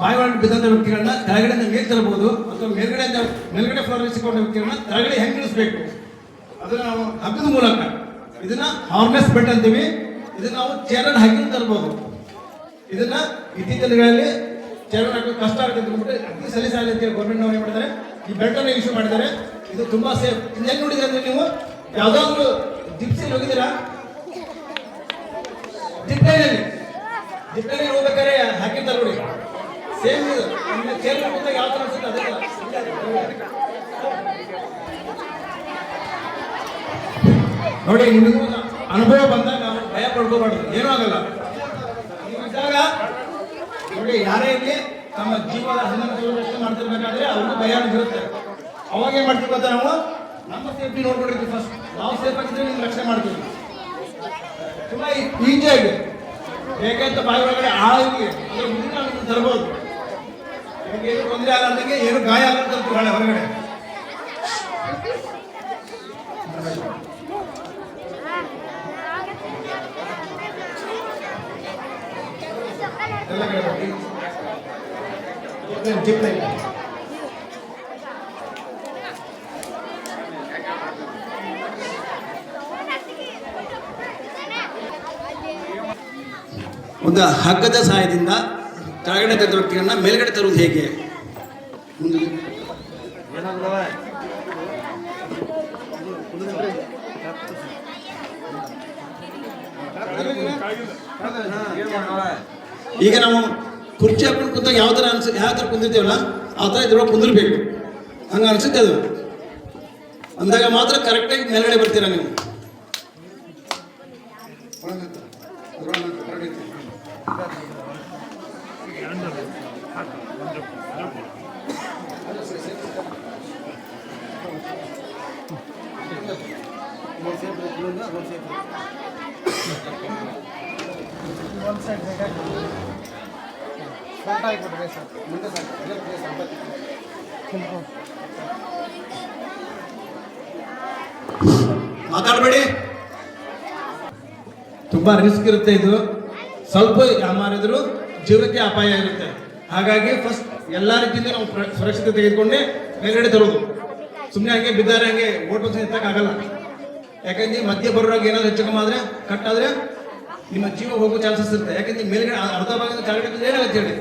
ಬಾಯಿ ಬಿದ್ದಂಥ ವ್ಯಕ್ತಿಗಳನ್ನ ಕೆಳಗಡೆಯಿಂದ ಮೇಲ್ ತರಬಹುದು ಅಥವಾ ಮೇಲ್ಗಡೆಯಿಂದ ಮೇಲ್ಗಡೆ ಫ್ಲೋರ್ ಇರಿಸಿಕೊಂಡ ವ್ಯಕ್ತಿಗಳನ್ನ ಕೆಳಗಡೆ ಹೆಂಗ್ ಇಳಿಸ್ಬೇಕು? ಅದನ್ನ ನಾವು ಹಗ್ಗದ ಮೂಲಕ ಇದನ್ನ ಹಾರ್ನೆಸ್ ಬೆಟ್ ಅಂತೀವಿ. ಇದನ್ನ ನಾವು ಚೇರನ್ನು ಹಾಕಿ ತರಬಹುದು ಇದನ್ನ ಇತ್ತೀಚಿನ ದಿನಗಳಲ್ಲಿ ಹಾಕೋದು ಕಷ್ಟ ಆಗುತ್ತೆ ಅಂದ್ಬಿಟ್ಟು ಅತಿ ಸಲೀಸಾಗಲಿ ಅಂತೇಳಿ ಗೌರ್ಮೆಂಟ್ ನಾವು ಏನ್ ಮಾಡಿದ್ದಾರೆ ಈ ಬೆಲ್ಟ್ ಅನ್ನು ಇಶ್ಯೂ ಮಾಡಿದ್ದಾರೆ. ಇದು ತುಂಬಾ ಸೇಫ್ ಹೆಂಗ್ ನೋಡಿದ್ರೆ ಅಂದ್ರೆ ನೀವು? ಯಾವ್ದಾದ್ರು ಜಿಪ್ಸಿಲ್ ಹೋಗಿದ್ದೀರಾ? ಜಿಪ್ಲೈನಲ್ಲಿ ಜಿಪ್ಲೈನಲ್ಲಿ ಹೋಗ್ಬೇಕಾದ್ರೆ ಹಾಕಿರ್ತಾರೆ ನೋಡಿ. ಕೂತಾಗ ಯಾವ ಅದೇ ನೋಡಿ, ನಿಮಗೂ ಅನುಭವ ಬಂದಾಗ ಭಯ ಪಡ್ಕೋಬಾರ್ದು. ಏನೂ ಆಗಲ್ಲ. ಇದ್ದಾಗ ನೋಡಿ, ಯಾರೇ ಇರಲಿ, ತಮ್ಮ ಜೀವನ ಹನ್ನೊಂದು ರಕ್ಷಣೆ ಮಾಡ್ತಿರ್ಬೇಕಾದ್ರೆ ಅವ್ರಿಗೂ ಭಯ ಇರುತ್ತೆ ಅವಾಗ ಏನ್ ಮಾಡ್ತೀವಿ ಗೊತ್ತಾ ನಾವು? ನಮ್ಮ ಸೇಫ್ಟಿ ನೋಡ್ಕೊಂಡಿರ್ತೀವಿ ಫಸ್ಟ್ ನಾವು ಸೇಫ್ ಆಗಿದ್ರೆ ನಿಮ್ಗೆ ರಕ್ಷಣೆ ಮಾಡ್ತೀವಿ. ತುಂಬಾ ಈಜಿಯಾಗಿ ಬೇಕಂತ ಬಾಯಿ ಒಳಗಡೆ ಆಗಿ ಅದ್ರ ಮುಂದಿನ ತರ್ಬೋದು. ಏನು ತೊಂದರೆ ಆಗಲ್ದಂಗೆ ಏನು ಗಾಯ ಹೊಳೆ ಹೊರಗಡೆ? ಒಂದು ಹಗ್ಗದ ಸಹಾಯದಿಂದ ಕೆಳಗಡೆ ತೆಗೆದ ಮೇಲ್ಗಡೆ ತರುವುದು ಹೇಗೆ? ಈಗ ನಾವು ಕುರ್ಚಿ ಹಾಕೊಂಡು ಕೂತಾಗ ಯಾವ ಥರ ಅನ್ಸ, ಯಾವ ಥರ ಕುಂದಿರ್ತೀವಲ್ಲ, ಆ ಥರ ಇದ್ರೊಳಗೆ ಕುಂದಿರ್ಬೇಕು. ಹಂಗೆ ಅನ್ಸುತ್ತೆ ಅದು. ಅಂದಾಗ ಮಾತ್ರ ಕರೆಕ್ಟಾಗಿ ಮೇಲ್ಗಡೆ ಬರ್ತೀರಾ ನೀವು? ಮಾತಾಡಬೇಡಿ. ತುಂಬಾ ರಿಸ್ಕ್ ಇರುತ್ತೆ ಇದು. ಸ್ವಲ್ಪ ಯಾಮಾರಿದ್ರು ಜೀವಕ್ಕೆ ಅಪಾಯ ಇರುತ್ತೆ. ಹಾಗಾಗಿ ಫಸ್ಟ್ ಎಲ್ಲಾ ರೀತಿಯಿಂದ ನಾವು ಸುರಕ್ಷತೆ ತೆಗೆದುಕೊಂಡೇ ಮೇಲ್ಗಡೆ ತರೋದು. ಸುಮ್ಮನೆ ಹಂಗೆ ಬಿದ್ದಾರೆ ಹಂಗೆ ಓಟ್ ಬಸ್ ಆಗಲ್ಲ. ಯಾಕಂದ್ರೆ ಮಧ್ಯ ಬರೋರಾಗ ಏನಾದ್ರು ಹೆಚ್ಚು ಕಮ್ಮಿ ಆದ್ರೆ ನಿಮ್ಮ ಜೀವ ಹೋಗೋ ಚಾನ್ಸಸ್ ಇರುತ್ತೆ. ಯಾಕಂದ್ರೆ ಮೇಲ್ಗಡೆ, ಅರ್ಧ ಭಾಗದಿಂದ ಕೆಳಗಡೆ ಏನಾಗುತ್ತೆ ಹೇಳಿ?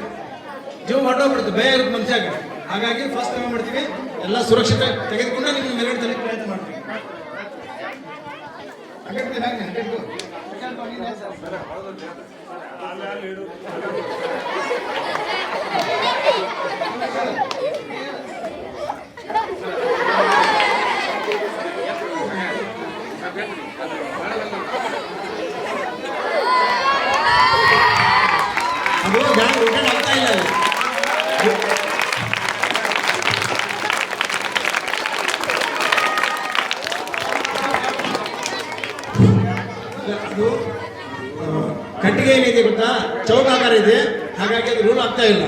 ಜೀವ ಮಾಡೋಗ್ಬಿಡುತ್ತೆ ಭಯ ಇರುತ್ತೆ ಮನುಷ್ಯಾಗ ಹಾಗಾಗಿ ಫಸ್ಟ್ ಏನು ಮಾಡ್ತೀವಿ? ಎಲ್ಲ ಸುರಕ್ಷತೆ ತೆಗೆದುಕೊಂಡು ನಿಮ್ಗೆ ಮೇಲ್ಗಡೆ ತರಲಿಕ್ಕೆ ಪ್ರಯತ್ನ ಮಾಡ್ತೀವಿ. ಹಂಗೆ ಹಾಗೆ ಹಂಗೆ ಇಟ್ಕೋ. ಅದು ಬ್ಯಾಂಕ್ ರಿಟರ್ನ್ ಆಗ್ತಾ ಇಲ್ಲ ಅದು. ಕಟ್ಟಿಗೆ ಏನಿದೆ ಗೊತ್ತಾ? ಚೌಕಾಕಾರ ಇದೆ. ಹಾಗಾಗಿ ಅದು ರೂಲ್ ಆಗ್ತಾ ಇಲ್ಲ.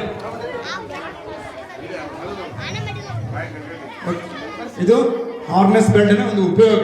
ಇದು ಹಾರ್ನೆಸ್ ಬೆಲ್ಟ್ನ ಒಂದು ಉಪಯೋಗ.